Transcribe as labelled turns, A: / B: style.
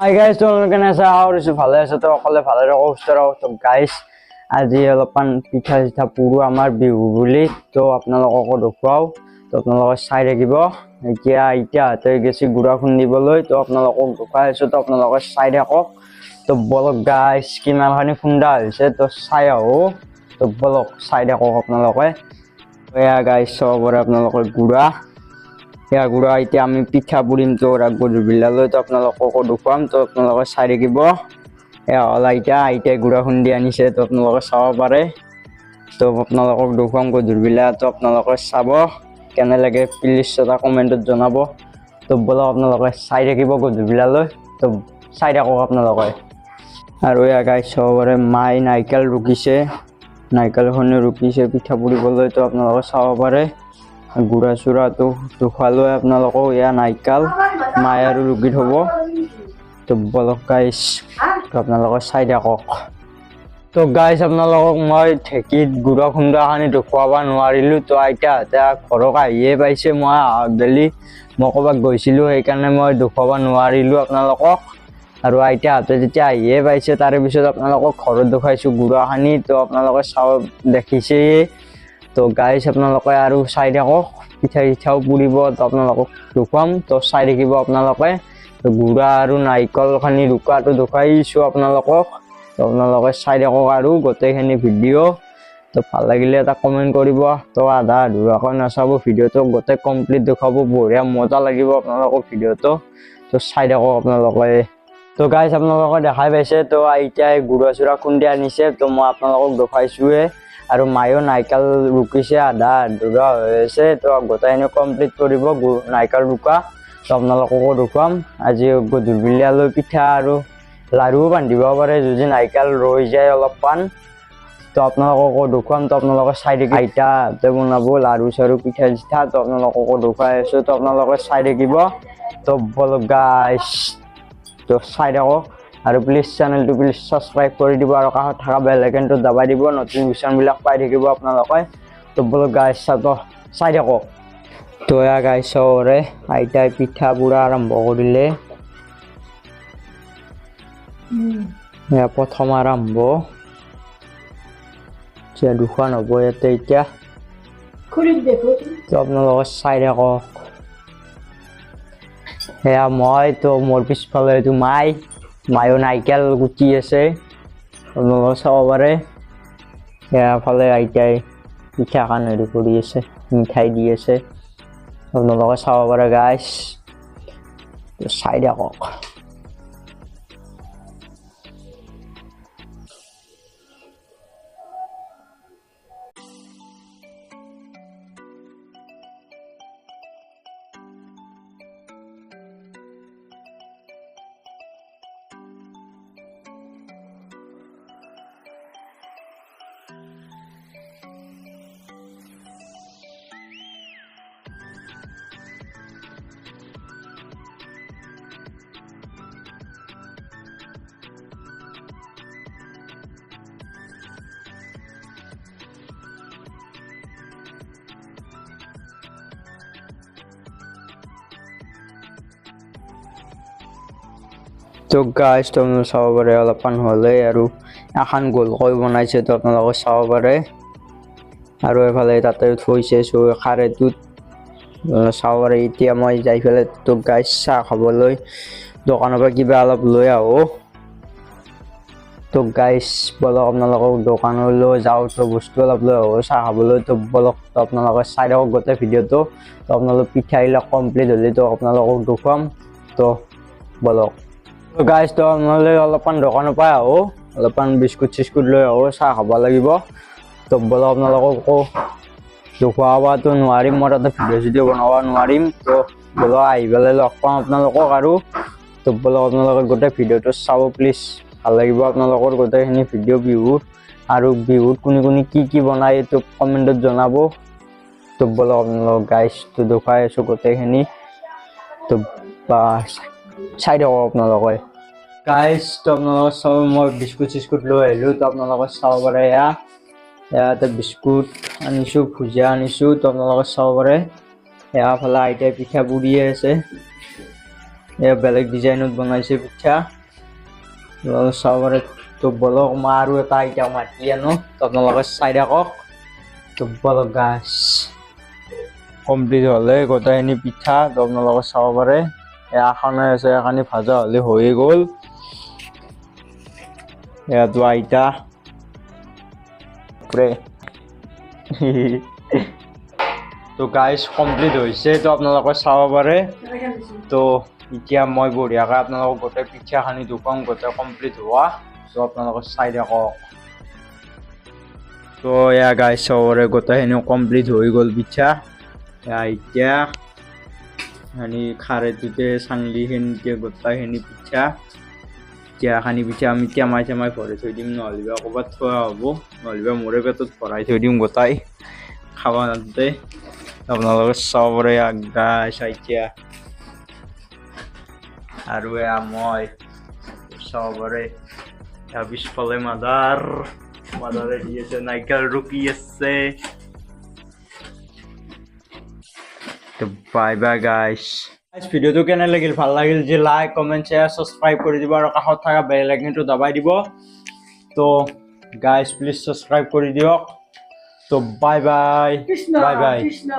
A: Hi guys তোমালোকে আছে? আহৰিছো ভালে আছে। তো অকলে ভালে ৰখো সুস্থ ৰখো তো গাইজ আজি অলপমান পিঠা চিঠা পুৰো আমাৰ বিহু বুলি তো আপোনালোককো দেখুৱাও। তো আপোনালোকে চাই থাকিব। এতিয়া এতিয়া হাতে গেছি গুড়া খুন্দিবলৈ তো আপোনালোকক দেখুৱাই আছো। তো আপোনালোকে চাই থাকক। তো বলক গাইজ কিমানখিনি খুন্দা হৈছে তো চাই আহো। তো বলক চাই থাকক আপোনালোকে। এয়া গাইজ চবৰে আপোনালোকৰ গুড়া। সেয়া গুড়া এতিয়া আমি পিঠা পুৰিম তো গধূলিলৈ তো আপোনালোককো দেখুৱাম তো আপোনালোকে চাই থাকিব। এয়া হ'ল আইতা আইতাই গুড়া খুন্দি আনিছে তো আপোনালোকে চাব পাৰে। তো আপোনালোকক দেখুৱাম গধূলিবেলা তো আপোনালোকে চাব। কেনে লাগে প্লিজ এটা কমেণ্টত জনাব। তো বলক আপোনালোকে চাই থাকিব গধূলিবেলালৈ তো চাই থাকক আপোনালোকে। আৰু এয়া গাই চাব পাৰে মাই নাৰিকল ৰুকিছে। নাৰিকলখনে ৰুকিছে পিঠা পুৰিবলৈ তো আপোনালোকে চাব পাৰে। গুড়া চুড়াটো দেখুৱালৈ আপোনালোকক এয়া নাৰিকল মায়ে আৰু ৰুকি থ'ব। তো বলক গাইছ আপোনালোকে চাই থাকক তো গাইছ আপোনালোকক মই ঢেঁকীত গুড়া খুন্দাখিনি দেখুৱাব নোৱাৰিলোঁ। তো আইতাহঁতে ঘৰক আহিয়ে পাইছে মই আবেলি মই ক'ৰবাত গৈছিলোঁ সেইকাৰণে মই দেখুৱাব নোৱাৰিলোঁ আপোনালোকক। আৰু আইতাহঁতে যেতিয়া আহিয়ে পাইছে তাৰে পিছত আপোনালোকক ঘৰত দেখুৱাইছোঁ গুড়াখিনি তো আপোনালোকে চাব দেখিছেই। তো গাইছ আপোনালোকে আৰু চাই থাকক। পিঠা চিঠাও পুৰিব তো আপোনালোকক দেখুৱাম। তো চাই থাকিব আপোনালোকে। গুড়া আৰু নাৰিকলখিনি ৰুকাটো দেখুৱাইছোঁ আপোনালোকক। তো আপোনালোকে চাই থাকক আৰু গোটেইখিনি ভিডিঅ' তো ভাল লাগিলে এটা কমেণ্ট কৰিব। তো আধা আধৰুৱাকৈ নাচাব ভিডিঅ'টো গোটেই কমপ্লিট দেখুৱাব। বঢ়িয়া মজা লাগিব আপোনালোকৰ ভিডিঅ'টো। তো চাই থাকক আপোনালোকে। তো গাইছ আপোনালোকে দেখাই পাইছে। তো আইতাই গুড়া চুড়া খুন্দি আনিছে। তো মই আপোনালোকক দেখুৱাইছোঁৱে আৰু মায়েও নাৰিকল ৰুকিছে আধা আধৰুৱা হৈ আছে। তো গোটেইখিনি কমপ্লিট কৰিব নাৰিকল ৰুকা তো আপোনালোককো দেখুৱাম। আজি গধূলিবেলালৈ পিঠা আৰু লাড়ুও বান্ধিব পাৰে। যদি নাৰিকল ৰৈ যায় অলপমান তো আপোনালোককো দেখুৱাম তো আপোনালোকে চাই আইতাহঁতে বনাব লাড়ু চাড়ু পিঠা চিঠা তো আপোনালোককো দেখুৱাই আছোঁ। তো আপোনালোকে চাই থাকিব। তো বলক গাইছ তো চাই থাকক। আৰু প্লিজ চেনেলটো প্লিজ ছাবস্ক্ৰাইব কৰি দিব আৰু কাষত থকা বেল আইকনটো দবাই দিব ভিডিঅ'বিলাক পাই থাকিব আপোনালোকে। তো বলক গাইছ চাব চাই থাকক তো এয়া গাইছ চবৰে আইতাই পিঠা পুৰা আৰম্ভ কৰিলে। এয়া প্ৰথম আৰম্ভ। এতিয়া দুখন হ'ব ইয়াতে এতিয়া। তো আপোনালোকে চাই থাকক। সেয়া মই তো মোৰ পিছফালে এইটো মাই। মায়ো নাৰিকল গুটি আছে চাব পাৰে। সেয়া ফালে আইতাই পিঠা খান হেৰি কৰি আছে মিঠাই দি আছে। আপোনালোকে চাব পাৰে গাইছ চাই থাকক তো গাইছ তোমালোকে চাব পাৰে অলপমান হ'লে আৰু এখন গোলকৈ বনাইছে তো আপোনালোকে চাব পাৰে আৰু এফালে তাতে থৈছে চৌ খাৰেটোত চাব পাৰে এতিয়া মই যাই পেলাই তো গাইছ চাহ খাবলৈ। দোকানৰ পৰা কিবা অলপ লৈ আহোঁ। তো গাইছ বলক আপোনালোকক দোকানলৈ যাওঁ তো বস্তু অলপ লৈ আহোঁ। চাহ খাবলৈ তো বলক তো আপোনালোকে চাই থাকক গোটেই ভিডিঅ'টো। তো আপোনালোক পিঠাবিলাক কমপ্লিট হ'লে তো আপোনালোকক দেখুৱাম। তো বলক। গাইজ তো আপোনালোকে অলপমান দোকানৰ পৰা আহোঁ অলপমান বিস্কুট চিস্কুট লৈ আহোঁ চাহ খাব লাগিব। তো বলক আপোনালোককো দেখুৱাবতো নোৱাৰিম মই তাতে ভিডিঅ' চিডিঅ' বনাব নোৱাৰিম। তো বলক আহি পেলাই লগ পাম আপোনালোকক আৰু। তো বলক আপোনালোকে গোটেই ভিডিঅ'টো চাব প্লিজ ভাল লাগিব আপোনালোকৰ গোটেইখিনি ভিডিঅ' বিহুৰ আৰু বিহুত কোনে কোনে কি কি বনায় এইটো কমেণ্টত জনাব। তো বলক আপোনালোক গাইজটো দেখুৱাই আছোঁ গোটেইখিনি। তো বা চাই থাকক আপোনালোকে গাইজ তো আপোনালোকে চাব মই বিস্কুট চিস্কুট লৈ আহিলোঁ তো আপোনালোকে চাব পাৰে এয়া। ইয়াতে বিস্কুট আনিছোঁ ভুজিয়া আনিছোঁ তো আপোনালোকে চাব পাৰে। এয়া ফালে আইতাই পিঠা পুৰিয়ে আছে। এয়া বেলেগ ডিজাইনত বনাইছে পিঠা। আপোনালোকে চাব পাৰে তো বলক মই আৰু এটা আইটেম মাতি আনো তো আপোনালোকে চাই থাকক। তো বলক গাছ কমপ্লিট হ'লে গোটেইখিনি পিঠা তো আপোনালোকে চাব পাৰে। এখনে এখানি ভাজা হ'লে হৈয়ে গ'ল। এয়াতো আইতা। তো গাইজ কমপ্লিট হৈছে তো চাব পাৰে। তো এতিয়া মই বঢ়িয়াকৈ আপোনালোকক গোটেই পিঠাখিনি দেখুৱাম গোটেই কমপ্লিট হোৱা। তো আপোনালোকে চাই থাকক। তো এয়া গাইজ পাৰে গোটেইখিনি কমপ্লিট হৈ গ'ল পিঠা। এতিয়া hani খাৰেটোতে চাংলিখিনিতে গোটেইখিনি পিঠা। এতিয়া খানি পিঠা আমি টেমাই টেমাই ভৰাই থৈ দিম নহ'লে বা ক'ৰবাত থোৱা হ'ব। নহ'লে বা মোৰে পেটত ভৰাই থৈ দিম গোটাই। খাব নাতে আপোনালোকে চাব পাৰে গাছ এতিয়া আৰু এয়া মই চাব পাৰে ইয়াৰ পিছফালে মাদাৰ। মাদাৰে দি আছে নাইকেল ৰুকি আছে। বাই বাই গাইছ ভিডিঅ'টো কেনে লাগিল? ভালো লাগিল যে লাইক কমেণ্ট শ্বেয়াৰ ছাবস্ক্ৰাইব কৰি দিব আৰু কাষত থকা বেল আইকনটো দবাই দিব। তো গাইছ প্লিজ ছাবস্ক্ৰাইব কৰি দিয়ক। তো bye bye bye bye
B: Krishna.